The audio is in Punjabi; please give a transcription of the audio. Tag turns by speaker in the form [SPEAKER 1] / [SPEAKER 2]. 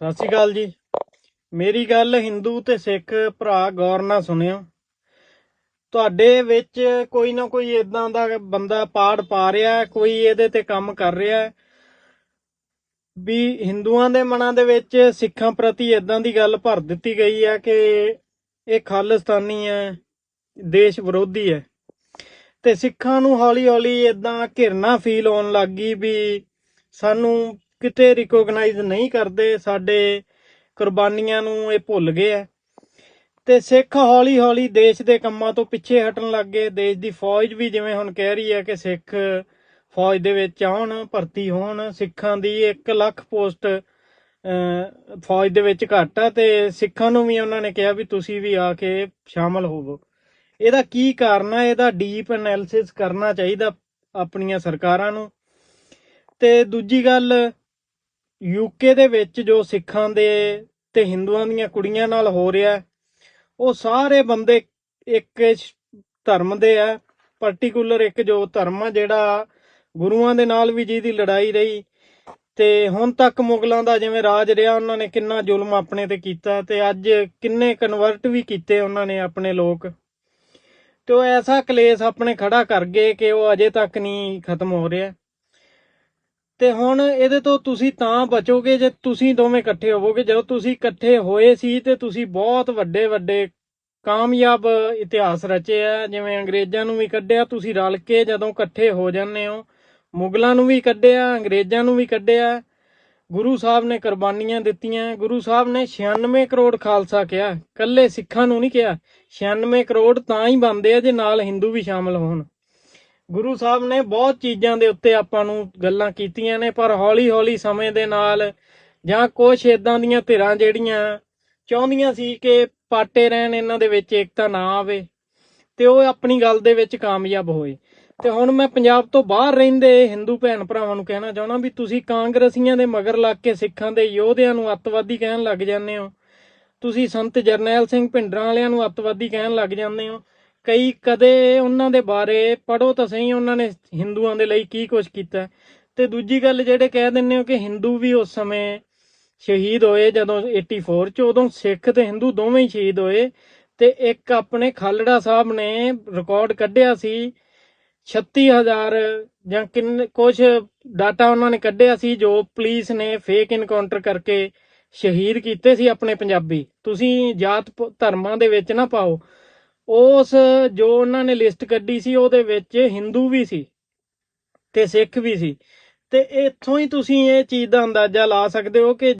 [SPEAKER 1] ਸਤਿ ਸ਼੍ਰੀ ਅਕਾਲ ਜੀ। ਮੇਰੀ ਗੱਲ ਹਿੰਦੂ ਤੇ ਸਿੱਖ ਭਰਾ ਗੌਰ ਨਾਲ ਸੁਣਿਓ। ਤੁਹਾਡੇ ਵਿੱਚ ਕੋਈ ਨਾ ਕੋਈ ਇਦਾਂ ਦਾ ਬੰਦਾ ਪਾੜ ਪਾ ਰਿਹਾ, ਕੋਈ ਇਹਦੇ ਤੇ ਕੰਮ ਕਰ ਰਿਹਾ। ਵੀ ਹਿੰਦੂਆਂ ਦੇ ਮਨਾਂ ਦੇ ਵਿੱਚ ਸਿੱਖਾਂ ਪ੍ਰਤੀ ਇਦਾਂ ਦੀ ਗੱਲ ਭਰ ਦਿੱਤੀ ਗਈ ਹੈ ਕਿ ਇਹ ਖਾਲਿਸਤਾਨੀ ਹੈ, ਦੇਸ਼ ਵਿਰੋਧੀ ਹੈ। ਤੇ ਸਿੱਖਾਂ ਨੂੰ ਹੌਲੀ-ਹੌਲੀ ਇਦਾਂ ਘਿਰਨਾ ਫੀਲ ਹੋਣ ਲੱਗ ਗਈ ਵੀ ਸਾਨੂੰ ਕਿਤੇ ਰਿਕੋਗਨਾਈਜ਼ ਨਹੀਂ ਕਰਦੇ, ਸਾਡੇ ਕੁਰਬਾਨੀਆਂ ਨੂੰ ਇਹ ਭੁੱਲ ਗਏ ਆ। ਤੇ ਸਿੱਖ ਹੌਲੀ-ਹੌਲੀ ਦੇਸ਼ ਦੇ ਕੰਮਾਂ ਤੋਂ ਪਿੱਛੇ ਹਟਣ ਲੱਗ ਗਏ। ਦੇਸ਼ ਦੀ ਫੌਜ ਵੀ ਜਿਵੇਂ ਹੁਣ ਕਹਿ ਰਹੀ ਹੈ ਕਿ ਸਿੱਖ ਫੌਜ ਦੇ ਵਿੱਚ ਆਉਣ, ਭਰਤੀ ਹੋਣ, ਸਿੱਖਾਂ ਦੀ 1 ਲੱਖ ਪੋਸਟ ਫੌਜ ਦੇ ਵਿੱਚ ਘੱਟ ਆ ਤੇ ਸਿੱਖਾਂ ਨੂੰ ਵੀ ਉਹਨਾਂ ਨੇ ਕਿਹਾ ਵੀ ਤੁਸੀਂ ਵੀ ਆ ਕੇ ਸ਼ਾਮਲ ਹੋਵੋ। ਇਹਦਾ ਕੀ ਕਾਰਨ ਹੈ ਇਹਦਾ ਡੀਪ ਐਨਾਲਿਸਿਸ ਕਰਨਾ ਚਾਹੀਦਾ ਆਪਣੀਆਂ ਸਰਕਾਰਾਂ ਨੂੰ। ਤੇ ਦੂਜੀ ਗੱਲ ਯੂਕੇ ਦੇ ਵਿੱਚ ਜੋ ਸਿੱਖਾਂ ਦੇ ਤੇ ਹਿੰਦੂਆਂ ਦੀਆਂ ਕੁੜੀਆਂ ਨਾਲ ਹੋ ਰਿਹਾ ਉਹ ਸਾਰੇ ਬੰਦੇ ਇੱਕ ਧਰਮ ਦੇ ਆ। ਪਾਰਟਿਕੂਲਰ ਇੱਕ ਜੋ ਧਰਮ ਆ ਜਿਹੜਾ ਗੁਰੂਆਂ ਦੇ ਨਾਲ ਵੀ ਜਿਹਦੀ ਲੜਾਈ ਰਹੀ ਤੇ ਹੁਣ ਤੱਕ ਮੁਗਲਾਂ ਦਾ ਜਿਵੇਂ ਰਾਜ ਰਿਹਾ, ਉਹਨਾਂ ਨੇ ਕਿੰਨਾ ਜ਼ੁਲਮ ਆਪਣੇ ਤੇ ਕੀਤਾ ਤੇ ਅੱਜ ਕਿੰਨੇ ਕਨਵਰਟ ਵੀ ਕੀਤੇ ਉਹਨਾਂ ਨੇ ਆਪਣੇ ਲੋਕ। ਤੇ ਉਹ ਐਸਾ ਕਲੇਸ਼ ਆਪਣੇ ਖੜਾ ਕਰ ਗਏ ਕਿ ਉਹ ਅਜੇ ਤੱਕ ਨਹੀਂ ਖਤਮ ਹੋ ਰਿਹਾ। ਤੇ ਹੁਣ ਇਹਦੇ ਤੋਂ ਤੁਸੀਂ ਤਾਂ ਬਚੋਗੇ ਜੇ ਤੁਸੀਂ ਦੋਵੇਂ ਇਕੱਠੇ ਹੋਵੋਗੇ। ਜਦੋਂ ਤੁਸੀਂ ਇਕੱਠੇ ਹੋਏ ਸੀ ਤੇ ਤੁਸੀਂ ਬਹੁਤ ਵੱਡੇ ਵੱਡੇ, ਕਾਮਯਾਬ ਇਤਿਹਾਸ ਰਚੇ ਆ। ਜਿਵੇਂ ਅੰਗਰੇਜ਼ਾਂ ਨੂੰ ਵੀ ਕੱਢਿਆ, ਤੁਸੀਂ ਰਲ ਕੇ ਜਦੋਂ ਇਕੱਠੇ ਹੋ ਜਾਂਦੇ ਹੋ, ਮੁਗਲਾਂ ਨੂੰ ਵੀ ਕੱਢਿਆ, ਅੰਗਰੇਜ਼ਾਂ ਨੂੰ ਵੀ ਕੱਢਿਆ। ਗੁਰੂ ਸਾਹਿਬ ਨੇ ਕੁਰਬਾਨੀਆਂ ਦਿੱਤੀਆਂ। ਗੁਰੂ ਸਾਹਿਬ ਨੇ 96 ਕਰੋੜ ਖਾਲਸਾ ਕਿਹਾ। ਕੱਲੇ ਸਿੱਖਾਂ ਨੂੰ ਨਹੀਂ ਕਿਹਾ। 96 ਕਰੋੜ ਤਾਂ ਹੀ ਬੰਦੇ ਆ ਜੇ ਨਾਲ ਹਿੰਦੂ ਵੀ ਸ਼ਾਮਲ ਹੋਣ। ਗੁਰੂ ਸਾਹਿਬ ਨੇ ਬਹੁਤ ਚੀਜ਼ਾਂ ਦੇ ਉੱਤੇ ਆਪਾਂ ਨੂੰ ਗੱਲਾਂ ਕੀਤੀਆਂ ਨੇ, ਪਰ ਹੌਲੀ-ਹੌਲੀ ਸਮੇਂ ਦੇ ਨਾਲ ਜਾਂ ਕੁਝ ਇਦਾਂ ਦੀਆਂ ਧਿਰਾਂ ਜਿਹੜੀਆਂ ਚਾਹੁੰਦੀਆਂ ਸੀ ਕਿ ਪਾਟੇ ਰਹਿਣ ਇਹਨਾਂ ਦੇ ਵਿੱਚ, ਏਕਤਾ ਨਾ ਆਵੇ ਤੇ ਉਹ ਆਪਣੀ ਗੱਲ ਦੇ ਵਿੱਚ ਕਾਮਯਾਬ ਹੋਏ। ਤੇ ਹੁਣ ਮੈਂ ਪੰਜਾਬ ਤੋਂ ਬਾਹਰ ਰਹਿੰਦੇ ਹਿੰਦੂ ਭੈਣ ਭਰਾਵਾਂ ਨੂੰ ਕਹਿਣਾ ਚਾਹੁੰਦਾ ਵੀ ਤੁਸੀਂ ਕਾਂਗਰਸੀਆਂ ਦੇ ਮਗਰ ਲੱਗ ਕੇ ਸਿੱਖਾਂ ਦੇ ਯੋਧਿਆਂ ਨੂੰ ਅੱਤਵਾਦੀ ਕਹਿਣ ਲੱਗ ਜਾਂਦੇ ਹੋ। ਤੁਸੀਂ ਸੰਤ ਜਰਨੈਲ ਸਿੰਘ ਭਿੰਡਰਾਂ ਵਾਲਿਆਂ ਨੂੰ ਅੱਤਵਾਦੀ ਕਹਿਣ ਲੱਗ ਜਾਂਦੇ ਹੋ। ਕਈ ਕਦੇ ਉਹਨਾਂ ਦੇ ਬਾਰੇ ਪੜੋ ਤਾਂ ਸਹੀ ਉਹਨਾਂ ਨੇ ਹਿੰਦੂਆਂ ਦੇ ਲਈ ਕੀ ਕੁਝ ਕੀਤਾ। ਤੇ ਦੂਜੀ ਗੱਲ ਜਿਹੜੇ ਕਹਿ ਦਿੰਦੇ ਹੋ ਕਿ ਹਿੰਦੂ ਵੀ ਉਸ ਸਮੇਂ ਸ਼ਹੀਦ ਹੋਏ ਜਦੋਂ 84 ਚ, ਉਦੋਂ ਸਿੱਖ ਤੇ ਹਿੰਦੂ ਦੋਵੇਂ ਹੀ ਸ਼ਹੀਦ ਹੋਏ ਤੇ ਇੱਕ ਆਪਣੇ ਖਾਲੜਾ ਸਾਹਿਬ ਨੇ ਰਿਕਾਰਡ ਕੱਢਿਆ ਸੀ 36000 ਜਾਂ ਕਿੰਨੇ ਕੁਝ ਡਾਟਾ ਉਹਨਾਂ ਨੇ ਕੱਢਿਆ ਸੀ ਜੋ ਪੁਲਿਸ ਨੇ ਫੇਕ ਇਨਕਾਊਂਟਰ ਕਰਕੇ ਸ਼ਹੀਦ ਕੀਤੇ ਸੀ ਆਪਣੇ ਪੰਜਾਬੀ। ਤੁਸੀਂ ਜਾਤ ਧਰਮਾਂ ਦੇ ਵਿੱਚ ਨਾ ਪਾਓ। ਉਸ ਜੋ ਉਹਨਾਂ ਨੇ ਲਿਸਟ ਕੱਢੀ ਸੀ, ਉਹਦੇ ਵਿੱਚ ਹਿੰਦੂ ਵੀ ਸੀ ਤੇ ਸਿੱਖ ਵੀ ਸੀ। ਤੇ ਇੱਥੋਂ ਹੀ ਤੁਸੀਂ ਇਹ ਚੀਜ਼ ਦਾ ਅੰਦਾਜ਼ਾ ਲਾ ਸਕਦੇ ਹੋ ਕਿ